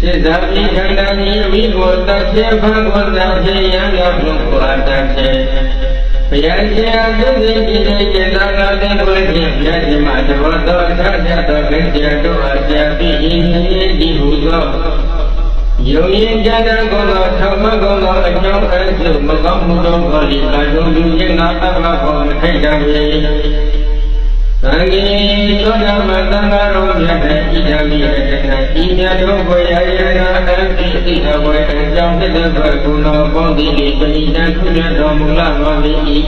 စေသာတိခန္ဓာမိဝိဘောတဖြေဘဂဝတဖြေယံကဘုခောတဖြေဘယံရှင်အသုသိကိလေသာကတိကိုဖြင့်ဗျာဓိမသဘောတော်အခါရတော်ကိစ္စတို့အပြတိဤနည်းဒီဟုသောယုံရင်ကြတဲ့ကုသိုလ်ထောက်မကုသိုလ်အကျိုးအဆုမကောင်းမှုတို့ကိုလိပါတို့လူချင်းကအဘဘောမထိုက်တတ်၏ သံဃေသောဓမ္မသံဃာတော်မြတ်တဲ့ဣဒံမိရတနာဤမြတ်တော်ဘုရားယနာအတိဣဒဝေအကြောင်းဖြစ်တဲ့ဘကုလောဘောဓိလိပရိသတ်ခုရတော်မူလာပါ၏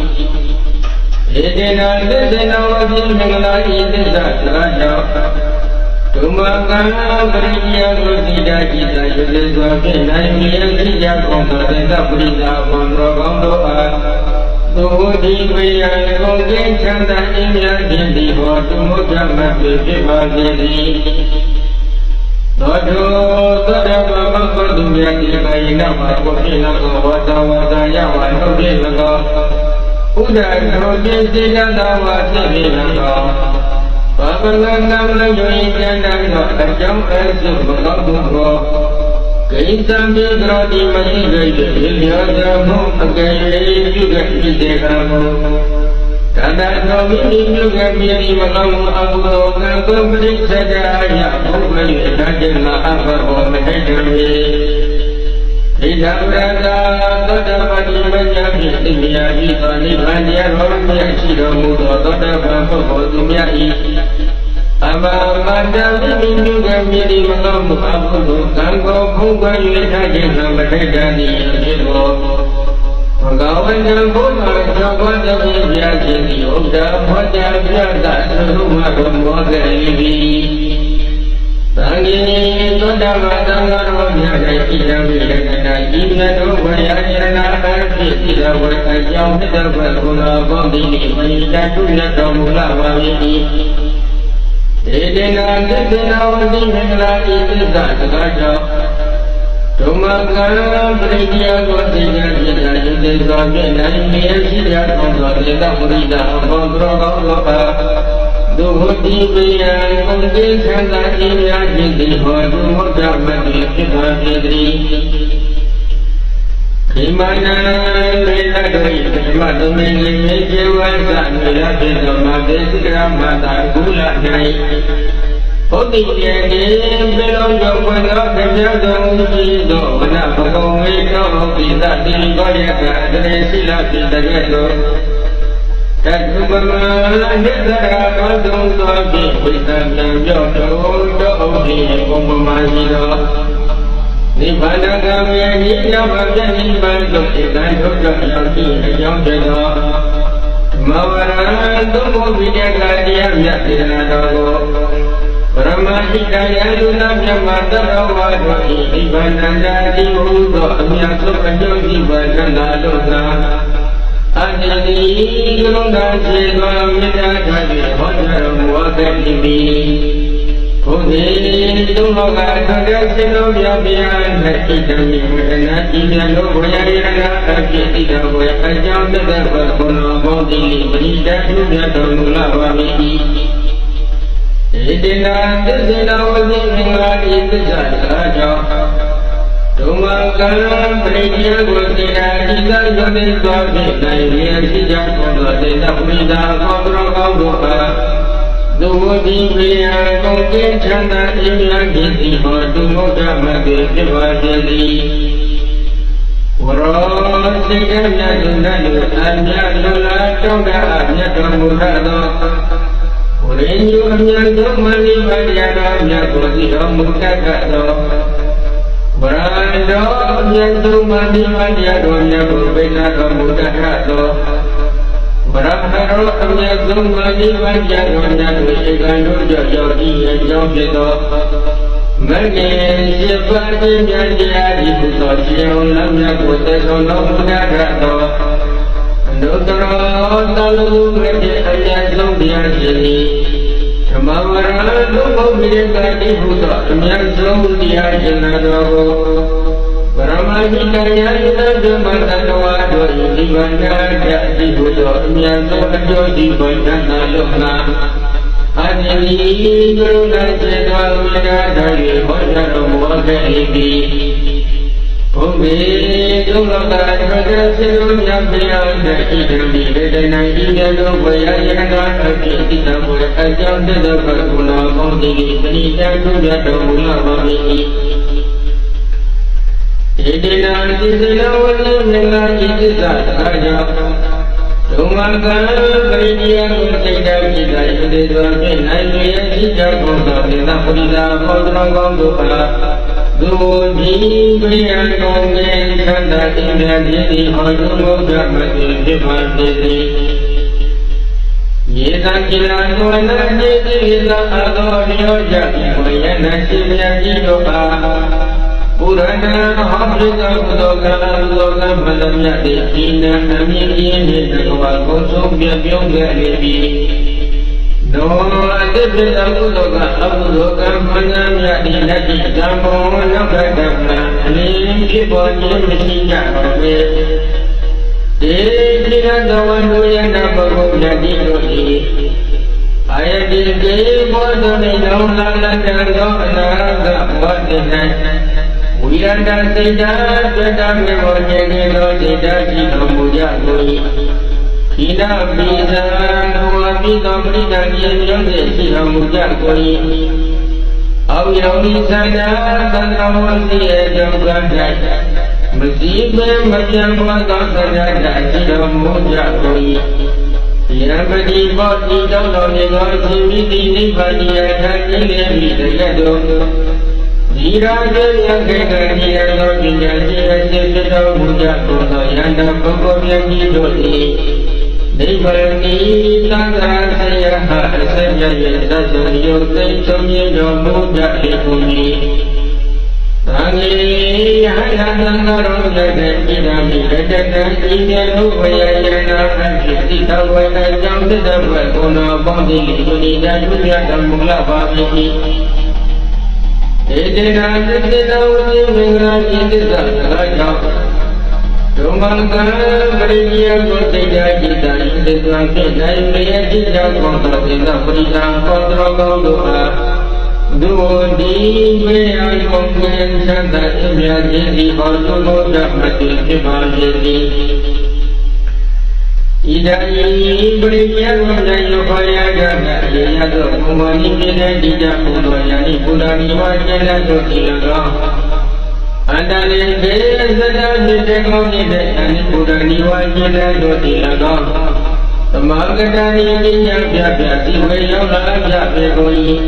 ဧတေနသစ္စေနဝတိမင်္ဂလာဤသစ္စာစကားကြောင့်ဒုမကံပရိယကိုတိတာจิตရွေစွာဖြင့်နိုင်မြဲသိကြကုန်သောသစ္စာပရိသတ်ဘုံတော်ကောင်းတို့အား သုဝတိဝေယံကုန်ကျင်းချမ်းသာအင်းမြတ်ခြင်းဒီဟောသူမုဒ္ဓမပြေဖြစ်ပါစေသည်သောတုသောတပမကုတုမြတ်ဒီကာယနာမှာကိုပြင်းသောဝတ္တဝတ္တယဝါနှုတ်ပြင်းသောဥဒ္ဒရောပြင်းစေတသာဝါဖြစ်ဖြစ်သောဘာဝလနံလယိဉ္စံတံသောအကြောင်းအစုမကောင်းမှု ကိုကိစ္စံပြေကရောတိမရှိကြ၏လျောဇမှုအကယ်၍ပြုကဖြစ်တဲ့ကံကိုတဏ္ဍာသောမိမိပြုကမြေဒီမကောင်းမှုအကုသိုလ်ကံကိုပရိစ္ဆေဒာယဘုရား၏အတ္တနာအဘဘောမထိုက်တည်းဣဒံရတာသောတပတိမညာဖြင့်သိမြာဤသောနိဗ္ဗာန်တရားတော်မြတ်ရှိတော်မူသောသောတပန်ပုဂ္ဂိုလ်သူမြ တ်၏အမမတ္တမိမိမြုကမြေဒီမကောင်းမှုအကုသိုလ်ကံကိုဖုံးကွယ်၍ထားခြင်းနှံမထိုက်တည်းသည်ဖြစ်ပေါ်ဘဂဝန္တဘုရားကျော်ဝတ်တဲ့ပြာခြင်းသည်ဥဒ္ဒါဖောကြားပြတာသုမတော်မောကေ၏သံဃေသောတမသံဃာတော်မြတ်၌ဣဒံဝိရကနာဤမြတ်တော်ဝေယယနာအဖြစ်ဣဒဝေအကြောင်းဖြစ်တဲ့ဘုရားဘောဓိနိဝိတတုရတော်မူလာပါ၏ ဧတေနာသစ္စေနာဝတိမင်္ဂလာဤသစ္စာစကားကြောင့်ဒုမကံပရိယကိုသိကြဖြစ်တာယုတိစွာဖြင့်နိုင်မြဲရှိရသောသောတေတပရိဒအဘောသောကောင်းသောပါဒုဟတိပိယံကုန်ကိသံသာဤများခြင်းသည်ဟောတုမုဒ္ဒမတိဖြစ်ပါစေတည်း ခိမနံလေတ္တောဤဓမ္မသမီးလေးမြေကျေဝါသနိရဖြစ်သောမဂ္ဂေစိကရမတာကုလ၌ဘုဒ္ဓယေတိပေလုံးကြောင့်ဘုရားတရားတော်မူပြီးသောဝနဘဂဝေသောပိသတိကောယကတရေရှိလပိတကဲ့သို့တတုပမနိသရာသောတုံသောဖြင့်ဝိသံံပြောတော်တော်ဥဒိဘုံပမာရှိသော နိဗ္ဗာန်ကံရဲ့ဤရောက်ပါပြည့်နိဗ္ဗာန်သို့ဧကံထုတ်ကြောင့်ရောက်ရှိအကြောင်းဖြစ်သောမဝရံသုဘုဝိတကတရားမြတ်စေနာတော်ကိုပရမဟိတယလူနာမြတ်မတတော်ဝါတို့ဤနိဗ္ဗာန်တန်တိဟုသောအမြတ်ဆုံးအကျိုးဤဝန္ဒနာတို့သာအတ္တိကရုဏာခြေသောမေတ္တာထား၍ဟောကြားတော်မူအပ်သည်ဘုရား တုံးလောကထတဲ့ရှင်တော်မြတ်ဗျာနဲ့ဣတမိဝေဒနာဤမြတ်တို့ဘုရားရဟနာအဖြစ်ဣတဘုရားအကြောင်းတသက်ဘုရားဘောဓိပရိဒတ်မြတ်တော်မူလာပါမည်ဣတိနာသစ္စေနဝဇိမင်္ဂလာဤသစ္စာသာကြောင့်ဒုမကံပရိယကိုသိတာဤသာယမေသောဖြင့်နိုင်ရရှိကြသောတေတပရိဒါကောတော်ကောင်းတို့အား သုဝတိပိယကုန်ကျင်းချမ်းသာအင်းမြတ်ခြင်းသည်ဟောတုမုဒ္ဒမကေဖြစ်ပါစေသည်ဝရောစိတ်ကမြတ်သူ၌အမြတ်လူလာတောင်းတအမြတ်တော်မူသောဝရိညုအမြတ်သောမဏိပါဒရာတော်မြတ်ကိုသိတော်မူတတ်သောဝရတောအမြတ်သောမဏိပါဒရာတော်မြတ်ကိုပိဏတော်မူတတ်သော ဝရဟရောအမြတ်ဆုံးမဏိပါဒရာတော်မြတ်ကိုဧကံတို့ကြောင့်ရောက်ဤအကြောင်းဖြစ်သောမဂ္ဂင်ရှိပါးခြင်းမြတ်တရားဤဘုသောရှင်အောင်လမ်းမြတ်ကိုသေဆုံးတော်မူတတ်သောဒုတရောတလူမြတ်အမြတ်ဆုံးတရားရှင်ဤဓမ္မဝရဒုဘုမိရကတိဘုသောအမြတ်ဆုံးတရားရှင်တော်ကိုပရမဟိတယယတဓမ္မတတဝါ တို့ဤဒီဗန္ဒာတတိဘုသောအမြတ်ဆုံးအကျိုးဒီဗန္ဒနာလုံးနာအတ္တိကရုဏာစေတဝါဝိဒါတော်၏ဟောကြားတော်မူအပ်ခဲ့ပြီဘုမေဒုက္ခတာပဒစေရုမြတ်ပြာတဲ့ဣဒံဒီဒေတနံဣဒလောဝယယနာအပိတိတဝေအကြောင်းတတ္တဗကုဏဘုံတိပဏိတံသူရတော်မူလာပါ၏ ဣတိနာတိသလဝနမေလာဣတိသသာကြောင့်ဒုမကံပရိနိယကိုစိတ်တပိတယတိသောဖြင့်နိုင်ရရှိကြကုန်သောသေနပရိဒါဘောဓနကောင်းတို့အားသူဒီပြယံကုန်ငယ်သတ္တတိမြတ်တိဟောတုမောဓမတိဖြစ်ပါစေသည်ယေသကိလနဝနတိတိလာအသောရောကြဝေယနာရှိမြတ်ကြီးတို့အားပု ရဏဟောပိကဘုဒ္ဓကံဘုဒ္ဓကံမလမြတ်တိဒီနာအမြင့်ကြီးနှင့်တကွာကိုဆုံးပြပြုံးခဲ့လေပြီနောအတိပိတဘုဒ္ဓကအဘုဒ္ဓကံမလမြတ်တိလက်တိဓမ္မောနောက်ကတ္တအလင်းဖြစ်ပေါ်ခြင်းမရှိကြပါပဲဒေတိရတဝန္တုယနာဘဂဝမြတ်တိတို့၏အာယတိကေဘောဓနိနောလာလတံသောအနာဂဘောဓိ၌ ဝိရတစိတ်ဓာတ်တွေ့တာမြေပေါ်ခြင်းကသောစိတ်ဓာတ်ရှိတော်မူကြကုန်၏ခိနာပိသံဘဝပိသောပရိသတ်ခြင်းမျိုးစေရှိတော်မူကြကုန်၏အောက်ယောနိသန္တာသန္တာဝစီရဲ့ကြောင့်ကံ၌မစည်းပဲမပြောင်းပေါ်သောသန္တာရှိတော်မူကြကုန်၏ယံပတိဘောတိတောင်းတော်နေသောအရှင်မိတိနိဗ္ဗာန်ယထာကြီးလည်းမိတရတော် ဒီရာကျေယခေကတိယသောပညာရှိအရှင်ပြတော်မူကြကုန်သောယန္တပုဂ္ဂိုလ်မြတ်ကြီးတို့သည်နိဗ္ဗာန်ဤသံဃာဆရာဟအစမြတ်ရဲ့သတ်ဆုံးယုတ်သိမ်းဆုံးမြတ်တော်မူကြ၏ကုန်၏သံဃေဟယသံဃာတော်ရဲ့ဣဒံမိတတတံဤမြေလို့ဝယယနာအဖြစ်တိတော်ဝေအကြောင်းတတ္တဝေကုဏပေါင်းတိကုဏိတံပြုမြတ်တော်မူလာပါ၏ ဧတေနာသစ္စေတဝိမင်္ဂလာဤသစ္စာသာကြောင့်ဒုမံကံပရိယကိုစိတ်ဓာတ်จิตာဤသစ္စာဖြစ်နိုင်လျက်จิตကြောင့်ကောသောသေနပရိသံကောသောကောတို့အားဒုတိဝေယယုံဉ္စသတ္တအမြတ်ခြင်းဤဟောတုလောဓမတိဖြစ်ပါစေသည် ဣဒံပရိယဝန္တယောခယာကနာယေယသောဘုမနိပိနေတိတဘုဒ္ဓယာနိဘုဒ္ဓနိဝါကျင်တဲ့တို့ဒီလောအန္တရိကေသတ္တမြစ်တေကောင်းတဲ့အနိဘုဒ္ဓနိဝါကျင်တဲ့တို့ဒီလောသမဂတဏိပိညာပြပြတိဝေရောက်လာပြပေကုန်၏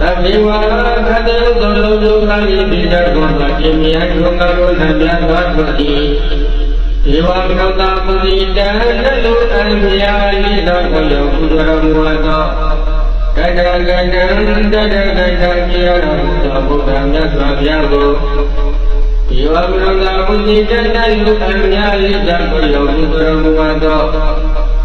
သဗ္ဗေဝါခတေဥသောလောဒုက္ခရိပိဒကောသအမြတ်ဒုက္ခရောနပြသွားတို့၏ေ ဝံကောတာပရိတံနလုအမြာလိသောကိုယောကုရမူသောကတကတံတတကတံပြေရမူသောဘုရားမြတ်စွာဘုရားကိုေဝံကောတာပရိတံနလုအမြာလိသောကိုယောကုရမူသော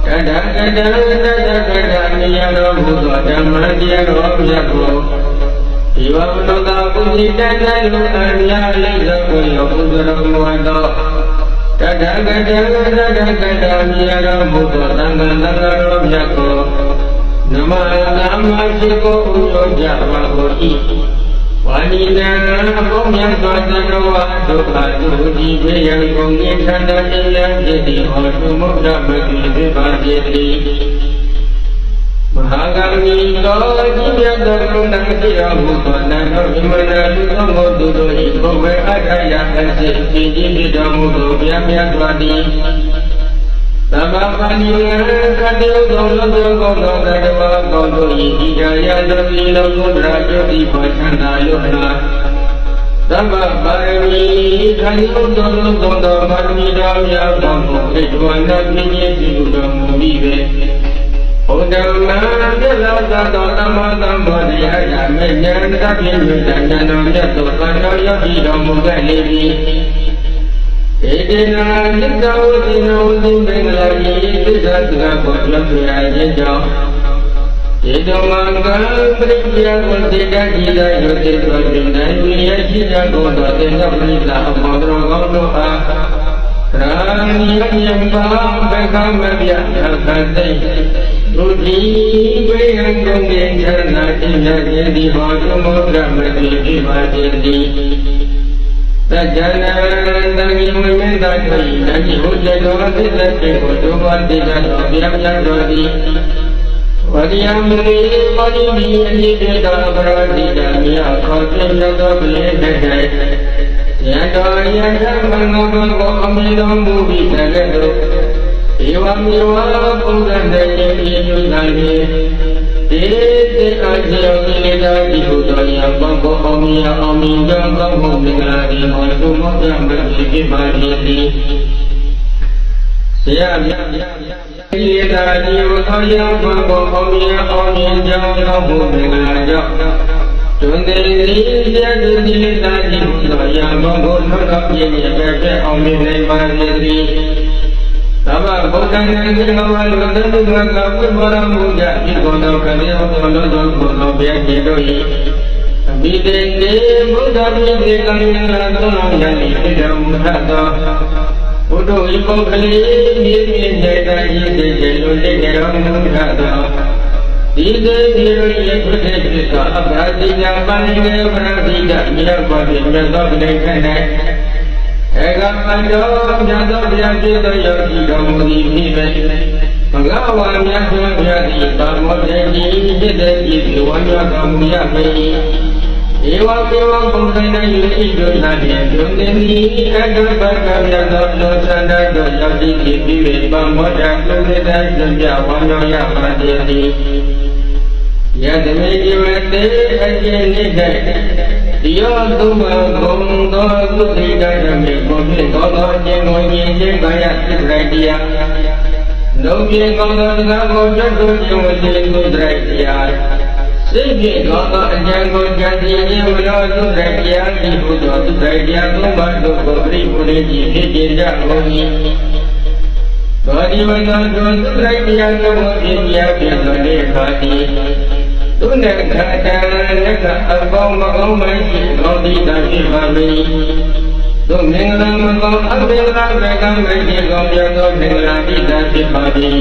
ကတကတံတတကတံပြေရမူသောဓမ္မတရားတော်မြတ်ကိုေဝံကောတာပရိတံနလုအမြာလိသောကိုယောကုရမူသော တတကတံတတကတံမြရမုသောသံဃာသံဃာတော်မြတ်ကိုနမသမ္မာရှိကိုဥရောကြပါကိုဤဝါနိနံဘုံမြတ်စွာသတ္တဝါဒုက္ခဒုတိဝေယံကုန်ဉ္စန္ဒတရားဖြစ်သည်ဟောတုမုဒ္ဒမတိပြပါစေတည်းမ ဟာဂမီတောကြီးမြတ်တော်ကုဏံတိယမူသောနန္ဒဝိမနာလူသောမောတုတို့၏ဘဝအထယအစေရှင်ကြီးဖြစ်တော်မူသောဗျာမြတ်စွာတိသမဘာနိယကတေသောလောကောကောသောတမကောတို့၏ဒီကယံတို့ဤလောကုတ္တရာကျိုတိပါဌာနာယောနာသမ္မာပါရမီခန္ဓာတော်လုံးစုံသောပါရမီတော်များသောဘုရားဝန္ဒမြင့်မြတ်ပြုတော်မူပြီးပဲ ဘုဒ္ဓမာပြလောကသောသမ္မာသမ္ဗောဓိယယမေဉာဏ်တပိညတဉာဏ်မြတ်သောသံဃာယောဂီတော်မူခဲ့လေပြီဧတေနာသစ္စာဝတိနောဝတိမင်္ဂလာယိသစ္စာစကားကိုလွတ်ပြရခြင်းကြောင့်ေတောမံကံပရိယဝတိတတိယယောတိသောဉာဏ်ဝိယရှိကြသောသောတေနပရိသအမောတော်ကောင်းတို့အားရာဏိယံပါဘဂမဗျာခတိ သုတိဝိယံကုန်ကေဉာဏတိမြတ်ခြင်းဒီဟောသမောဓမတိပြပါခြင်းဒီတัจจနာတံယမမေတ္တာတိတတိဟုဇေတောသစ္စေကိုဒုဝတိကသောဗျာမြတ်တော်သည်ဝရိယမဏိပါဠိမိအနိဒေတာပရတိတမြတ်ခေါ်ပြသောပလေတ္တေယံတော်ယံမင်္ဂဘကောအမိတော်မူပြီးတကဲ့သို့ဧ ဝမေဝပုဂ္ဂတေယေယုနိုင်ေတေတေအဇေယကိလေသာတိဟုသောယံဘကောအမိယအမိကြောင့်ကောင်းမှုမင်္ဂလာဒီဟောတုမောပြမတိပိပါတိတိဆရာမြတ်မြတ်ကိလေသာတိဟုသောယံဘကောအမိယအမိကြောင့်ကောင်းမှုမင်္ဂလာကြောင့်တွင်တေတိယတိတိတာတိဟုသောယံဘကောထောက်ပြည့်ရဲ့ပဲပဲအောင်မြင်နိုင်ပါစေသည် သမ္မာဗုဒ္ဓံယံကိလဝါလူတ္တုကကဝိဝရမူယဤကုံတော်ကလေးဘုံလုံးတော်ဘုံတော်ဗျာကျေတို့ဤအမိတေနေဘုဒ္ဓမြေတေကလေးလာသုံးလုံးယံဤတေတံမဟတောဘုဒ္ဓဤပုဂ္ဂလိမြေမြေနေတာဤတေကျေလူတေကေရောမုထသောဒီတေဒီရိယပြတိပိကအဘာတိညာပန္နေဗရတိတမြောက်ပါပြမြတ်သောပြိဋ္ဌာန်၌ ဧကမန္တောမြတ်သောဘုရားဖြစ်သောယောဂီတော်မူသည်ဖြစ်ပေဘဂဝါမြတ်စွာဘုရားသည်သာမောတေတိဖြစ်တဲ့ဤဒီဝါမျှတော်မူရပေ၏ဧဝမေဝဘုံတိုင်း၌ဤဒုနာတိဒုနေမိအတ္တပကမြတ်သောလောသန္တတော်ယောဂီဖြစ်ပြီးပေဗမောတကုသေတကျွကြဝါမျှရပါတည်း ယတမေဒီဝတေအကျဉ်နိဒေဒီယောသုမဂုံသောသုတိတရမေကိုဖြင့်သောသောအကျဉ်ကိုယဉ်ကျေးပါရသစ္စာတရားလုံးပြေကောင်းသောတရားကိုကျွတ်တို့ခြင်းဝစေသုတရတရားစိတ်ဖြင့်သောသောအကျဉ်ကိုကြံစီခြင်းဝရောသုတရတရားဒီဘုသောသုတရတရားသုံးပါးတို့ကိုပြိပုရိကြီးဖြစ်ကြကြကုန်၏သောဒီဝနာတို့သုတရတရားတို့ကိုဖြစ်ပြဖြစ်သောနေခါတိ သူနဲ့ခါတန်နဲ့ကအပေါင်းမကောင်းမရှိကောင်းသည့်သာဖြစ်ပါမည်သူမင်္ဂလာမကောင်းအပင်္ဂလာပဲကံမရှိကောင်းပြသောမင်္ဂလာသည့်သာဖြစ်ပါသည်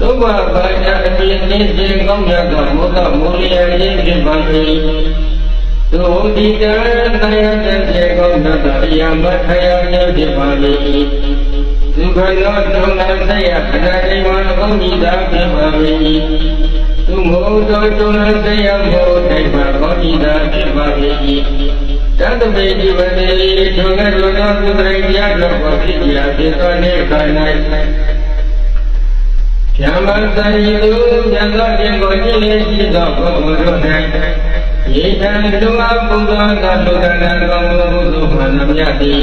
သုဘဘာယအပြည့်အစုံကောင်းမြတ်သောမောကမူလျာရေးဖြစ်ပါမည်သူဒီတန်တရားတဲ့ကောင်းမြတ်သောအယံမထယာရေးဖြစ်ပါမည်သူကရောတုံနာဆက်ရခဏလေးမှာကောင်းကြီးသာဖြစ်ပါမည် သူမောတော်ကျုံလဆယမောတိုက်ပါကောတိတာဖြစ်ပါ၏တတမေဒီဝတိထုံငယ်တော်သောသူတရိယာတော်ကိုဖြစ်ရာဖြစ်သောနေခါ၌ဖြာမတန်ဤသူမြတ်သောခြင်းကိုကြည်လည်ရှိသောပုဂ္ဂိုလ်တို့၌ယေတံလူအပုဒ္ဒသာလူကနာကောင်းမှုသို့မှန်မြတ်သည်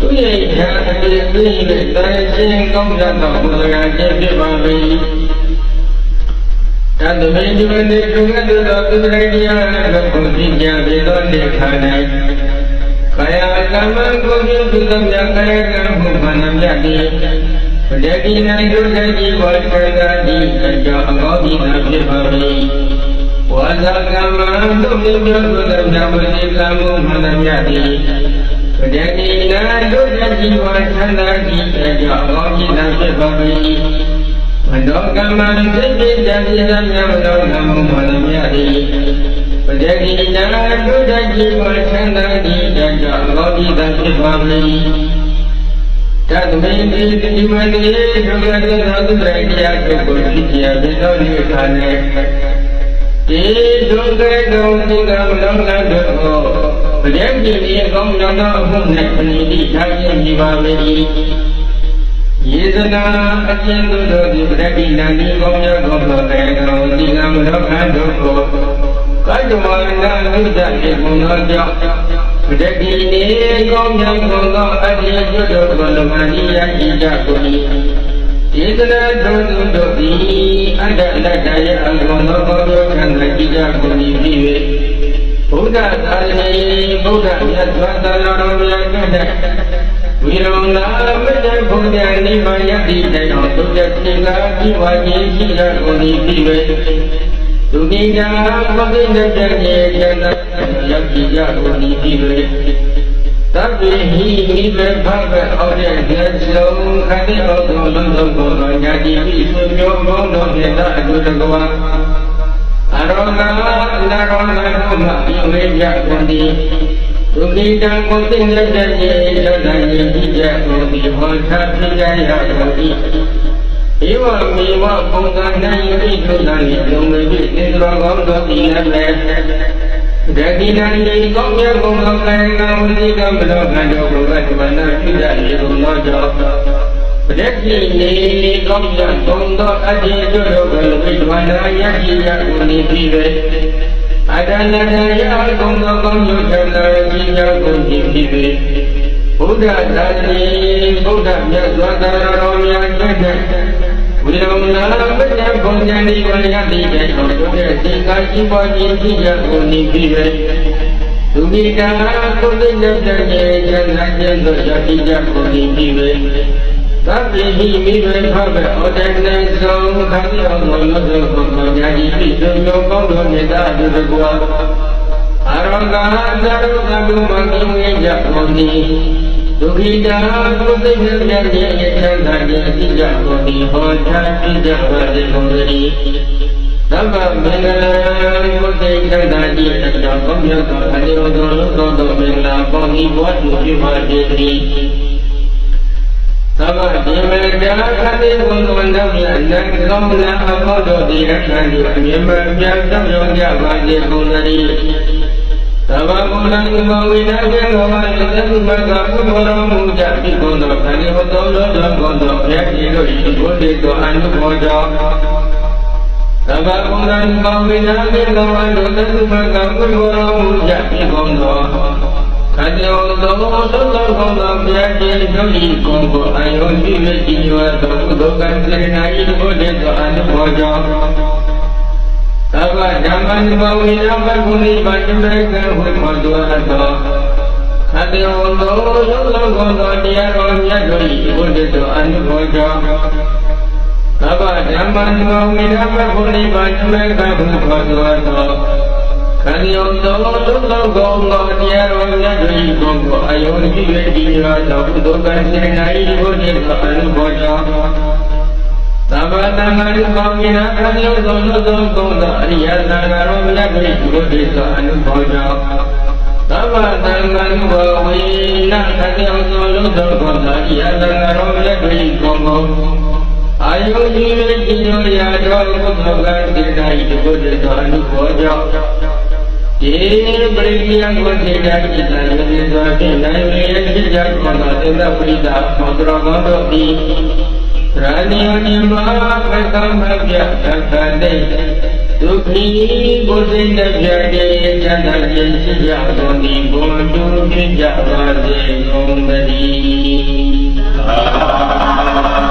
သူရဲ့ဉာဏ်အပြည့်ပြည့်တဲ့တိုင်းချင်းကောင်းသောဘုရားခြင်းဖြစ်ပါ၏ တတမေဒီဝနေကုငတ်သောသူရိတရားတို့ကိုသိကြပေသောနေခါ၌ကာယကမ္မကိုပြုသူသောမြတ်ကာယကံမှုမှန်မြတ်သည်ပဋိကိနေတို့တည်းဘောချေသာတိအကြောင်းအကောင်းဤသာဖြစ်ပါ၏ဝါဇကမ္မတို့မြတ်သောမြတ်ပဋိကံမှုမှန်မြတ်သည်ပဋိကိနေတို့တည်းဘောချေသာတိအကြောင်းအကောင်းဤသာဖြစ်ပါ၏ မနောကမ္မစိတ်ပိတံပြဇမြမနောကမ္မမလမြတိပတတိနာဒုဒ္ဒจิဝသန္တာတိတကြောလောကိတဖြစ်ပါမည်တတမေတိတိမတိဒုက္ခသောသုတရိတရားတို့ကိုသိကြဘေသောနိခာနေတေဒုက္ခသောသုကမလောကတို့ကိုပရိယတိအကောင်းသောအမှု၌ပဏိတိထားခြင်းပါမည် ယေသနာအကျဉ်းတို့တို့ဒီပရတိနာနိကောင်းများကောင်းသောတေကောဒီကံလောကတို့ကိုကတ္တဝနာနုဒ္ဒေကုံသောကြောင့်ပရတိနေကောင်းများကောင်းသောအတ္တိကျွတ်တို့ကိုလမဏိယဣဒကိုဤယေသနာတို့တို့သည်အတ္တလတ္တရဲ့အကုန်သောကောင်းသောခန္ဓာဣဒကိုဤဖြစ်၍ဘုရားသာရဏေဘုရားမြတ်စွာဘုရားတော်မြတ်တဲ့ ဝိရုံနာမတ္တဘုရားနိဗ္ဗာန်ယတိတေတော်ဒုက္ခသင်္ကာဤဝါကြီးရှိရကုန်သည်ဖြစ်၍ဒုက္ခိတာမဂ္ဂိနတ္တရေကျန်ရောက်ကြည်ကြကုန်သည်ဖြစ်၍သဗ္ဗေဟိမိဘေဖဘအောက်တဲ့ကျေဆုံးခတိအောက်သောလုံးစုံသောညာတိပိဆွေမျိုးဘုံတော်ဖြင့်သာအတုတကဝါအရောဂနာရောဂနာကိုမှဤဝေကြကုန်သည် ဒုက္ခိတံကိုသိတဲ့တဲ့ရေလောကကြီးကြည့်ကြကုန်သည်ဟောချဖြစ်ကြရကုန်သည်ဧဝမေဝပုံကံ၌ဤသုတံဤလုံးဝိပိသင်္ဇရောကောင်းသောတိလည်းပဲဒတိနံဒီကောင်းမြတ်ဘုံသောကံကံဝိသိကံဘလောကံတို့ဘုရားဒီမနာပြုကြရေကုန်သောကြောင့်ပဒတိနေကောင်းမြတ်ဘုံသောအတ္တိကျွတို့ကဝိဒဝနာယတိယကုဏီပြီးပဲ အတဏတရာကုံသောကောင်းကျိုးချမ်းသာခြင်းကြောင့်ကုန်ခြင်းဖြစ်ပေဘုရားသာတိဘုရားမြတ်စွာဘုရားတော်များကျင့်တဲ့ဝိလုံနာမတ္တဘုံဉာဏ်ဒီဝရတိတဲ့တော်တို့ရဲ့သင်္ကာရှိပေါ်ခြင်းဖြစ်ရကုန်၏ဖြစ်ပေဒုမိတာကိုယ်သိတဲ့တဲ့ကျမ်းစာကျင့်သောယတိကြကုန်၏ဖြစ်ပေ သဗ္ဗေဟိမိဘေဖဘဩတနေဆုံးခန္ဓာမောလောသောဘုံညာတိပိသုယောကောင်းတော်မြတ်အတုတကွာအရောဂါသရုသဗုမကိဝေကြကုန်၏ဒုက္ခိတာကိုသိတဲ့မြတ်ရဲ့အချမ်းသာခြင်းအတိကြကုန်၏ဟောထားပြကြပါစေကုန်သတည်းသမ္မာမင်္ဂလာကိုသိချမ်းသာခြင်းအကြောင်းကောင်းမြတ်သောအလျော်သောလုံးသောသောမင်္ဂလာပေါင်းဤဘဝတူပြပါစေတည်းသမတိ မေတ္တာခတိဘုံဝန္တမြ တ်နံကောင်းနာအဘောတော်ဒီရခန္ဒီအမြဲမပြတ်သောကြောင့်ကြပါစေကုန်သတည်းသ မဘုလံဘဝိနာကေဝဝတိသဗ္ဗမကပုမောရမူကြပိကုံတော်ခန္ဒီဟသောလောတော်ကုံတော်ဘုရားကြီးတို့ဤဘုဒ္ဓတော်အနုဘောကြောင့်သမဘုလံဘဝိနာကေဝဝတိသဗ္ဗမကပုမောရမူကြပိကုံတော်ခန္ဒီဟသောလောတော်ကုံတော်ဘုရားကြီးတို့ဤကုံကိုအယုံကြည့်၍ကြည်ညိုသောကုသိုလ်ကံစေနာဤဘုဒ္ဓတော်အနုဘောကြောင့်သဗ္ဗဓမ္မံဘဝိနာဘဂုဏိပတ္တမေကဝိမောတောသောခတ္တောသောသောသောကောသောတရားတော်မြတ်တို့၏ဘုဒ္ဓတော်အနုဘောကြောင့်သဗ္ဗဓမ္မံဘဝိနာဘဂုဏိပတ္တမေကဝိမောတောသောခန္ဓာသောသောသောကောသောတရားတော်မြတ်တို့၏ဘုံကိုအယုံကြည့်၍ဒီရသောကုသိုလ်ကံစေနာ၏ဘုဒ္ဓတော်အနုဘောကြောင့်သဗ္ဗတံဃာရုပောမိနာခန္ဓာသောသောသောကုံသောအရိယသံဃာရောမြတ်တို့၏ဘုဒ္ဓတော်အနုဘောကြောင့်သဗ္ဗတံဃာရုပောဝိနာခန္ဓာသောသောသောကုံသောအရိယသံဃာရောမြတ်တို့၏ကုံကိုအာယုကြည်၍ကြည်ညိုရာတော်ကုသကံစေနာ၏ဘုဒ္ဓတော်အနုဘောကြော ယေပရိယံကိုထေတာကိတံယတိသောဖြင့်နိုင်ဝေယဖြစ်ကြကုန်သောသေတပရိသမောတရမောတို့သည်ရဏိယနိမပသမ္ပယသက္ကတိဒုက္ခိကိုစိတ်နှပြတေချမ်းသာခြင်းရှိရကုန်သည်ဘုံတူဖြစ်ကြပါစေကုန်သတည်းသာ